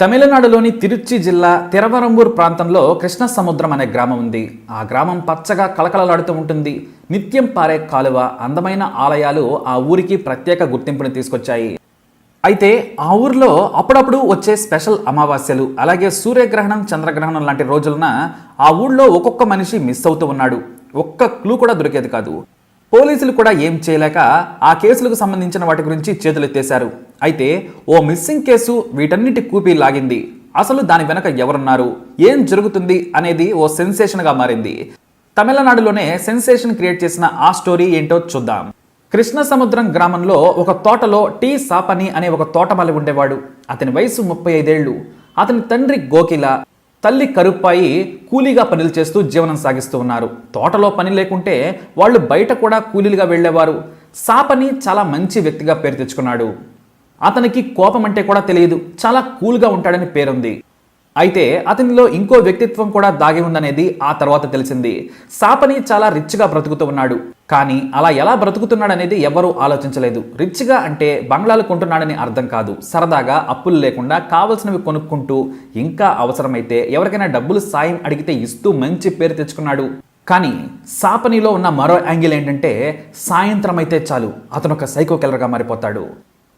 తమిళనాడులోని తిరుచి జిల్లా తిరవరంబూర్ ప్రాంతంలో కృష్ణ సముద్రం అనే గ్రామం ఉంది. ఆ గ్రామం పచ్చగా కలకలలాడుతూ ఉంటుంది. నిత్యం పారే కాలువ అందమైన ఆలయాలు ఆ ఊరికి ప్రత్యేక గుర్తింపుని తీసుకొచ్చాయి. అయితే ఆ ఊర్లో అప్పుడప్పుడు వచ్చే స్పెషల్ అమావాస్యలు అలాగే సూర్యగ్రహణం చంద్రగ్రహణం లాంటి రోజులన ఆ ఊళ్ళో ఒక్కొక్క మనిషి మిస్ అవుతూ ఉన్నాడు. ఒక్క క్లూ కూడా దొరికేది కాదు. పోలీసులు కూడా ఏం చేయలేక ఆ కేసులకు సంబంధించిన వాటి గురించి చేతులెత్తేశారు. అయితే ఓ మిస్సింగ్ కేసు వీటన్నిటి కూపి లాగింది. అసలు దాని వెనక ఎవరున్నారు? ఏం జరుగుతుంది అనేది ఓ సెన్సేషన్గా మారింది. తమిళనాడులోనే సెన్సేషన్ క్రియేట్ చేసిన ఆ స్టోరీ ఏంటో చూద్దాం. కృష్ణ సముద్రం గ్రామంలో ఒక తోటలో టీ సాపని అనే ఒక తోటమాలి ఉండేవాడు. అతని వయసు ముప్పై ఐదేళ్ళు అతని తండ్రి గోకిల తల్లి కరుప్పాయి కూలీగా పనులు చేస్తూ జీవనం సాగిస్తూ ఉన్నారు. తోటలో పని లేకుంటే వాళ్ళు బయట కూడా కూలీలుగా వెళ్ళేవారు. సాపని చాలా మంచి వ్యక్తిగా పేరు తెచ్చుకున్నాడు. అతనికి కోపం అంటే కూడా తెలియదు. చాలా కూల్గా ఉంటాడని పేరుంది. అయితే అతనిలో ఇంకో వ్యక్తిత్వం కూడా దాగి ఉందనేది ఆ తర్వాత తెలిసింది. సాపని చాలా రిచ్గా బ్రతుకుతూ ఉన్నాడు. కానీ అలా ఎలా బ్రతుకుతున్నాడనేది ఎవరూ ఆలోచించలేదు. రిచ్గా అంటే బంగ్లాలు కొంటున్నాడని అర్థం కాదు. సరదాగా అప్పులు లేకుండా కావలసినవి కొనుక్కుంటూ ఇంకా అవసరమైతే ఎవరికైనా డబ్బులు సాయం అడిగితే ఇస్తూ మంచి పేరు తెచ్చుకున్నాడు. కానీ సాపనిలో ఉన్న మరో యాంగిల్ ఏంటంటే సాయంత్రం అయితే చాలు. అతను ఒక సైకో కిల్లర్గా మారిపోతాడు.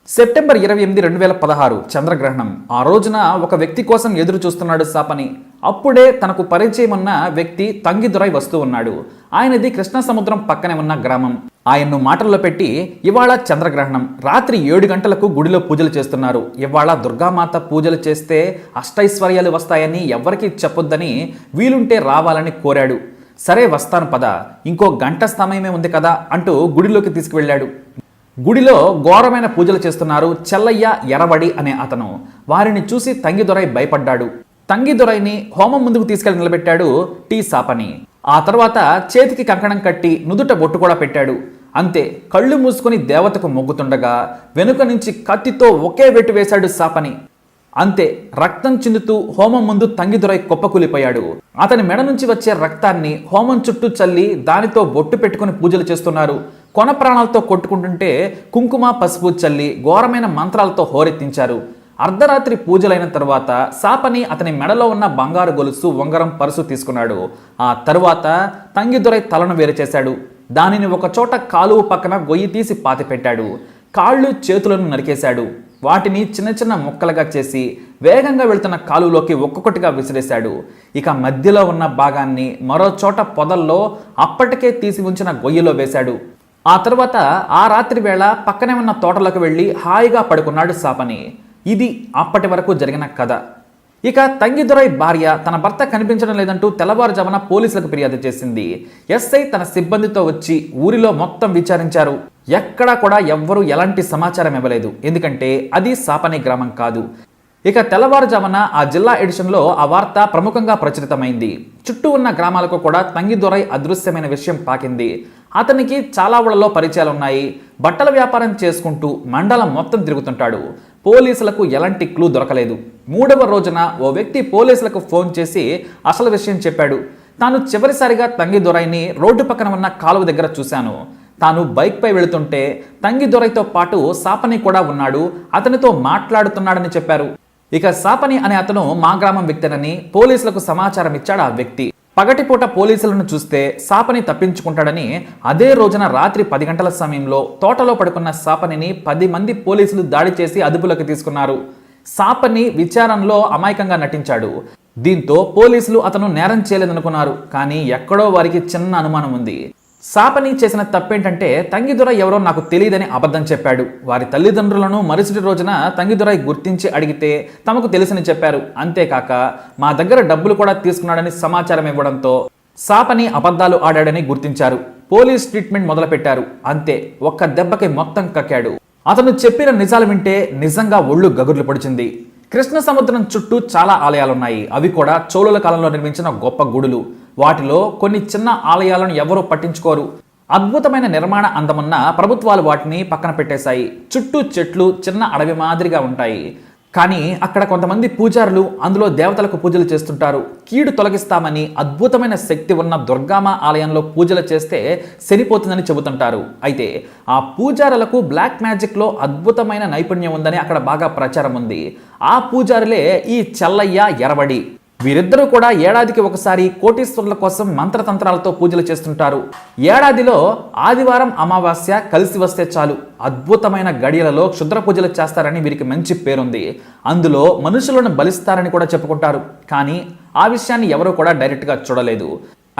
సెప్టెంబర్ ఇరవై ఎనిమిది రెండు వేల పదహారు చంద్రగ్రహణం. ఆ రోజున ఒక వ్యక్తి కోసం ఎదురు చూస్తున్నాడు సాపని అప్పుడే తనకు పరిచయం ఉన్న వ్యక్తి తంగిదురై వస్తూ ఉన్నాడు. ఆయనది కృష్ణ సముద్రం పక్కనే ఉన్న గ్రామం. ఆయన్ను మాటల్లో పెట్టి ఇవాళ చంద్రగ్రహణం. రాత్రి ఏడు గంటలకు గుడిలో పూజలు చేస్తున్నారు. ఇవాళ దుర్గామాత పూజలు చేస్తే అష్టైశ్వర్యాలు వస్తాయని ఎవరికీ చెప్పొద్దని వీలుంటే రావాలని కోరాడు. సరే వస్తాను పద. ఇంకో గంట సమయమే ఉంది కదా అంటూ గుడిలోకి తీసుకువెళ్ళాడు. గుడిలో ఘోరమైన పూజలు చేస్తున్నారు చెల్లయ్య ఎరబడి అనే అతను. వారిని చూసి తంగిదొరై భయపడ్డాడు. తంగిదొరైని హోమం ముందుకు తీసుకెళ్ళి నిలబెట్టాడు టీ సాపని. ఆ తర్వాత చేతికి కంకణం కట్టి నుదుట బొట్టు కూడా పెట్టాడు. అంతే కళ్ళు మూసుకొని దేవతకు మొగ్గుతుండగా వెనుక నుంచి కత్తితో ఒకే వెట్టు వేశాడు సాపని. అంతే రక్తం చిందుతూ హోమం ముందు తంగిదురై కుప్పకూలిపోయాడు. అతని మెడ నుంచి వచ్చే రక్తాన్ని హోమం చుట్టూ చల్లి దానితో బొట్టు పెట్టుకుని పూజలు చేస్తున్నారు. కొన ప్రాణాలతో కొట్టుకుంటుంటే కుంకుమ పసుపు చల్లి ఘోరమైన మంత్రాలతో హోరెత్తించారు. అర్ధరాత్రి పూజలైన తర్వాత సాపని అతని మెడలో ఉన్న బంగారు గొలుసు ఉంగరం పరుసు తీసుకున్నాడు. ఆ తరువాత తంగిదొరై తలను వేరు చేశాడు. దానిని ఒకచోట కాలువ పక్కన గొయ్యి తీసి పాతిపెట్టాడు కాళ్ళు చేతులను నరికేశాడు. వాటిని చిన్న చిన్న ముక్కలుగా చేసి వేగంగా వెళ్తున్న కాలువలోకి ఒక్కొక్కటిగా విసిరేశాడు. ఇక మధ్యలో ఉన్న భాగాన్ని మరో చోట పొదల్లో అప్పటికే తీసి ఉంచిన గొయ్యిలో వేశాడు. ఆ తర్వాత ఆ రాత్రి వేళ పక్కనే ఉన్న తోటలోకి వెళ్ళి హాయిగా పడుకున్నాడు సాపని. ఇది అప్పటి వరకు జరిగిన కథ. ఇక తంగిదురై భార్య తన భర్త కనిపించడం లేదంటూ తెల్లవారుజామున పోలీసులకు ఫిర్యాదు చేసింది. ఎస్ఐ తన సిబ్బందితో వచ్చి ఊరిలో మొత్తం విచారించారు. ఎక్కడా కూడా ఎవ్వరూ ఎలాంటి సమాచారం ఇవ్వలేదు. ఎందుకంటే అది సాపని గ్రామం కాదు. ఇక తెల్లవారుజామున ఆ జిల్లా ఎడిషన్లో ఆ వార్త ప్రముఖంగా ప్రచురితమైంది. చుట్టూ ఉన్న గ్రామాలకు కూడా తంగిదొరై అదృశ్యమైన విషయం పాకింది. అతనికి చాలా ఊళ్ళలో పరిచయాలు ఉన్నాయి బట్టల వ్యాపారం చేసుకుంటూ మండలం మొత్తం తిరుగుతుంటాడు. పోలీసులకు ఎలాంటి క్లూ దొరకలేదు. మూడవ రోజున ఓ వ్యక్తి పోలీసులకు ఫోన్ చేసి అసలు విషయం చెప్పాడు. తాను చివరిసారిగా తంగి దొరైని రోడ్డు పక్కన ఉన్న కాలువ దగ్గర చూశాను. తాను బైక్పై వెళుతుంటే తంగి దొరైతో పాటు సాపని కూడా ఉన్నాడు. అతనితో మాట్లాడుతున్నాడని చెప్పారు. ఇక సాపని అనే అతను మా గ్రామం వ్యక్తినని పోలీసులకు సమాచారం ఇచ్చాడు ఆ వ్యక్తి. పగటిపూట పోలీసులను చూస్తే సాపని తప్పించుకుంటాడని అదే రోజున రాత్రి పది గంటల సమయంలో తోటలో పడుకున్న సాపనిని పది మంది పోలీసులు దాడి చేసి అదుపులోకి తీసుకున్నారు. సాపని విచారణలో అమాయకంగా నటించాడు. దీంతో పోలీసులు అతను నేరం చేయలేదనుకున్నారు. కానీ ఎక్కడో వారికి చిన్న అనుమానం ఉంది. సాపని చేసిన తప్పేంటంటే తంగిదుర ఎవరో నాకు తెలియదని అబద్ధం చెప్పాడు. వారి తల్లిదండ్రులను మరుసటి రోజున తంగిదురై గుర్తించి అడిగితే తమకు తెలుసని చెప్పారు. అంతేకాక మా దగ్గర డబ్బులు కూడా తీసుకున్నాడని సమాచారం ఇవ్వడంతో సాపని అబద్ధాలు ఆడాడని గుర్తించారు. పోలీస్ ట్రీట్మెంట్ మొదలుపెట్టారు. అంతే ఒక్క దెబ్బకి మొత్తం కక్కాడు. అతను చెప్పిన నిజాలు వింటే నిజంగా ఒళ్ళు గగుర్లు పొడిచింది. కృష్ణ సముద్రం చుట్టూ చాలా ఆలయాలున్నాయి. అవి కూడా చోళుల కాలంలో నిర్మించిన గొప్ప గుడులు. వాటిలో కొన్ని చిన్న ఆలయాలను ఎవరూ పట్టించుకోరు. అద్భుతమైన నిర్మాణ అందమున్న ప్రభుత్వాలు వాటిని పక్కన పెట్టేశాయి. చుట్టూ చెట్లు చిన్న అడవి మాదిరిగా ఉంటాయి. కానీ అక్కడ కొంతమంది పూజారులు అందులో దేవతలకు పూజలు చేస్తుంటారు. కీడు తొలగిస్తామని అద్భుతమైన శక్తి ఉన్న దుర్గామ ఆలయంలో పూజలు చేస్తే సరిపోతుందని చెబుతుంటారు. అయితే ఆ పూజారులకు బ్లాక్ మ్యాజిక్లో అద్భుతమైన నైపుణ్యం ఉందని అక్కడ బాగా ప్రచారం ఉంది. ఆ పూజారులే ఈ చెల్లయ్య ఎరవడి. వీరిద్దరూ కూడా ఏడాదికి ఒకసారి కోటీశ్వరుల కోసం మంత్రతంత్రాలతో పూజలు చేస్తుంటారు. ఏడాదిలో ఆదివారం అమావాస్య కలిసి వస్తే చాలు. అద్భుతమైన గడియలలో క్షుద్ర పూజలు చేస్తారని వీరికి మంచి పేరుంది. అందులో మనుషులను బలిస్తారని కూడా చెప్పుకుంటారు. కానీ ఆ విషయాన్ని ఎవరూ కూడా డైరెక్ట్గా చూడలేదు.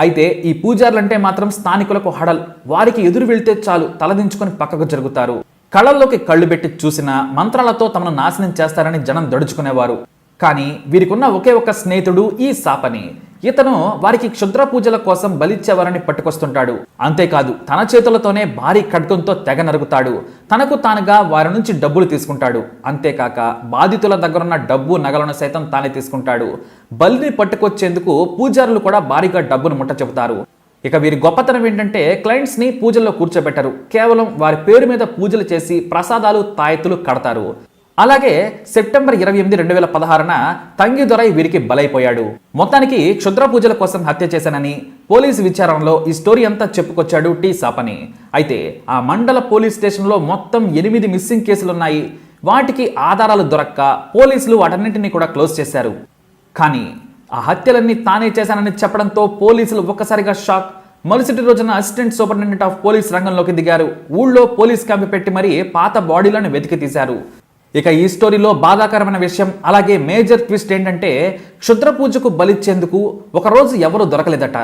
అయితే ఈ పూజారులంటే మాత్రం స్థానికులకు హడల్. వారికి ఎదురు వెళ్తే చాలు తలదించుకొని పక్కకు జరుగుతారు. కళ్ళల్లోకి కళ్ళు పెట్టి చూసిన మంత్రాలతో తమను నాశనం చేస్తారని జనం దడుచుకునేవారు. కానీ వీరికున్న ఒకే ఒక స్నేహితుడు ఈ సాపని ఇతను వారికి క్షుద్ర పూజల కోసం బలిచ్చేవారని పట్టుకొస్తుంటాడు. అంతేకాదు తన చేతులతోనే భారీ ఖడ్గంతో తెగ నరుగుతాడు తనకు తానుగా వారి నుంచి డబ్బులు తీసుకుంటాడు. అంతేకాక బాధితుల దగ్గరున్న డబ్బు నగలను సైతం తానే తీసుకుంటాడు. బలిని పట్టుకొచ్చేందుకు పూజారులు కూడా భారీగా డబ్బును ముట్ట చెబుతారు. ఇక వీరి గొప్పతనం ఏంటంటే క్లయింట్స్ని పూజల్లో కూర్చోబెట్టరు. కేవలం వారి పేరు మీద పూజలు చేసి ప్రసాదాలు తాయెత్తులు కడతారు. అలాగే సెప్టెంబర్ ఇరవై ఎనిమిది రెండు వేల పదహారున తంగిదొరై వీరికి బలైపోయాడు. మొత్తానికి క్షుద్ర పూజల కోసం హత్య చేశానని పోలీసు విచారణలో ఈ స్టోరీ అంతా చెప్పుకొచ్చాడు టీ సాపని. అయితే ఆ మండల పోలీస్ స్టేషన్లో మొత్తం ఎనిమిది మిస్సింగ్ కేసులున్నాయి. వాటికి ఆధారాలు దొరక్క పోలీసులు వాటన్నింటినీ కూడా క్లోజ్ చేశారు. కానీ ఆ హత్యలన్నీ తానే చేశానని చెప్పడంతో పోలీసులు ఒక్కసారిగా షాక్. మరుసటి రోజున అసిస్టెంట్ సూపరింటెండెంట్ ఆఫ్ పోలీస్ రంగంలోకి దిగారు. ఊళ్ళో పోలీస్ క్యాంప్ పెట్టి మరీ పాత బాడీలను వెతికి తీశారు. ఇక ఈ స్టోరీలో బాధాకరమైన విషయం అలాగే మేజర్ ట్విస్ట్ ఏంటంటే క్షుద్ర పూజకు బలిచ్చేందుకు ఒకరోజు ఎవరు దొరకలేదట.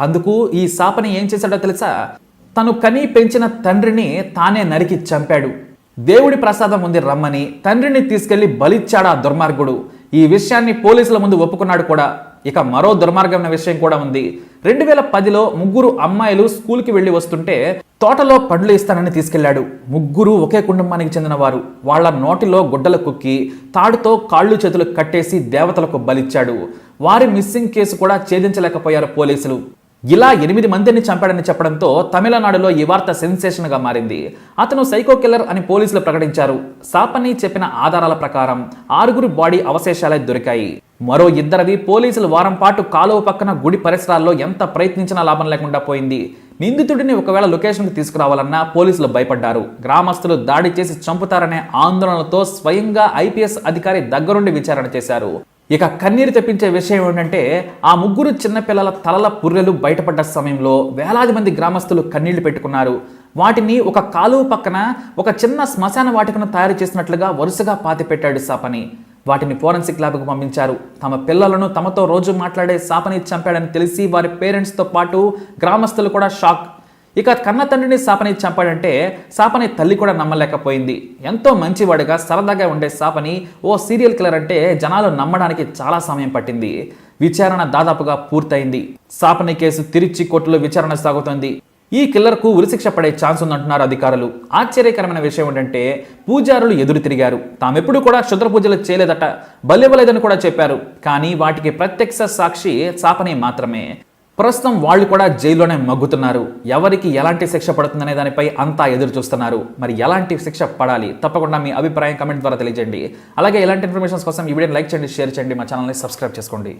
అందుకు ఈ శాపని ఏం చేశాడో తెలుసా? తను కని పెంచిన తండ్రిని తానే నరికి చంపాడు. దేవుడి ప్రసాదం ఉంది రమ్మని తండ్రిని తీసుకెళ్ళి బలిచ్చాడు ఆ దుర్మార్గుడు. ఈ విషయాన్ని పోలీసుల ముందు ఒప్పుకున్నాడు కూడా. ఇక మరో దుర్మార్గమైన విషయం కూడా ఉంది. రెండు వేల పదిలో ముగ్గురు అమ్మాయిలు స్కూల్కి వెళ్ళి వస్తుంటే తోటలో పండ్లు ఇస్తానని తీసుకెళ్ళాడు ముగ్గురు ఒకే కుటుంబానికి చెందిన వారు వాళ్ళ నోటిలో గుడ్డలు కుక్కి తాడుతో కాళ్ళు చేతులు కట్టేసి దేవతలకు బలిచ్చాడు. వారి మిస్సింగ్ కేసు కూడా ఛేదించలేకపోయారు పోలీసులు. ఇలా ఎనిమిది మందిని చంపాడని చెప్పడంతో తమిళనాడులో ఈ వార్త సెన్సేషన్గా మారింది. అతను సైకో కిల్లర్ అని పోలీసులు ప్రకటించారు. సాపని చెప్పిన ఆధారాల ప్రకారం ఆరుగురు బాడీ అవశేషాలే దొరికాయి. మరో ఇద్దరివి పోలీసులు వారం పాటు కాలువ పక్కన గుడి పరిసరాల్లో ఎంత ప్రయత్నించినా లాభం లేకుండా పోయింది. నిందితుడిని ఒకవేళ లొకేషన్కి తీసుకురావాలన్నా పోలీసులు భయపడ్డారు. గ్రామస్తులు దాడి చేసి చంపుతారనే ఆందోళనలతో స్వయంగా ఐపీఎస్ అధికారి దగ్గరుండి విచారణ చేశారు. ఇక కన్నీరు తెప్పించే విషయం ఏంటంటే ఆ ముగ్గురు చిన్నపిల్లల తలల పుర్రెలు బయటపడ్డ సమయంలో వేలాది మంది గ్రామస్తులు కన్నీళ్ళు పెట్టుకున్నారు. వాటిని ఒక కాలువ పక్కన ఒక చిన్న శ్మశాన వాటికను తయారు చేసినట్లుగా వరుసగా పాతిపెట్టాడు సాపని వాటిని ఫోరెన్సిక్ ల్యాబ్కు పంపించారు. తమ పిల్లలను తమతో రోజు మాట్లాడే సాపని చంపాడని తెలిసి వారి పేరెంట్స్తో పాటు గ్రామస్తులు కూడా షాక్. ఇక కన్న తండ్రిని శాపని చంపాడంటే సాపని తల్లి కూడా నమ్మలేకపోయింది. ఎంతో మంచివాడిగా సరదాగా ఉండే సాపని ఓ సీరియల్ కిల్లర్ అంటే జనాలు నమ్మడానికి చాలా సమయం పట్టింది. విచారణ దాదాపుగా పూర్తయింది. సాపని కేసు తిరిచి కోర్టులో విచారణ సాగుతోంది. ఈ కిల్లర్కు ఉరిశిక్ష పడే ఛాన్స్ ఉందంటున్నారు అధికారులు. ఆశ్చర్యకరమైన విషయం ఏంటంటే పూజారులు ఎదురు తిరిగారు. తామెప్పుడు కూడా క్షుద్ర పూజలు చేయలేదట బలివ్వలేదని కూడా చెప్పారు. కానీ వాటికి ప్రత్యక్ష సాక్షి సాపని మాత్రమే. ప్రస్తుతం వాళ్ళు కూడా జైల్లోనే మగ్గుతున్నారు. ఎవరికి ఎలాంటి శిక్ష పడుతుందనే దానిపై అంతా ఎదురు చూస్తున్నారు. మరి ఎలాంటి శిక్ష పడాలి? తప్పకుండా మీ అభిప్రాయం కమెంట్ ద్వారా తెలియజేయండి. అలాగే ఎలాంటి ఇన్ఫర్మేషన్స్ కోసం ఈ వీడియోని లైక్ చేయండి షేర్ చేయండి మా ఛానల్ని సబ్స్క్రైబ్ చేసుకోండి.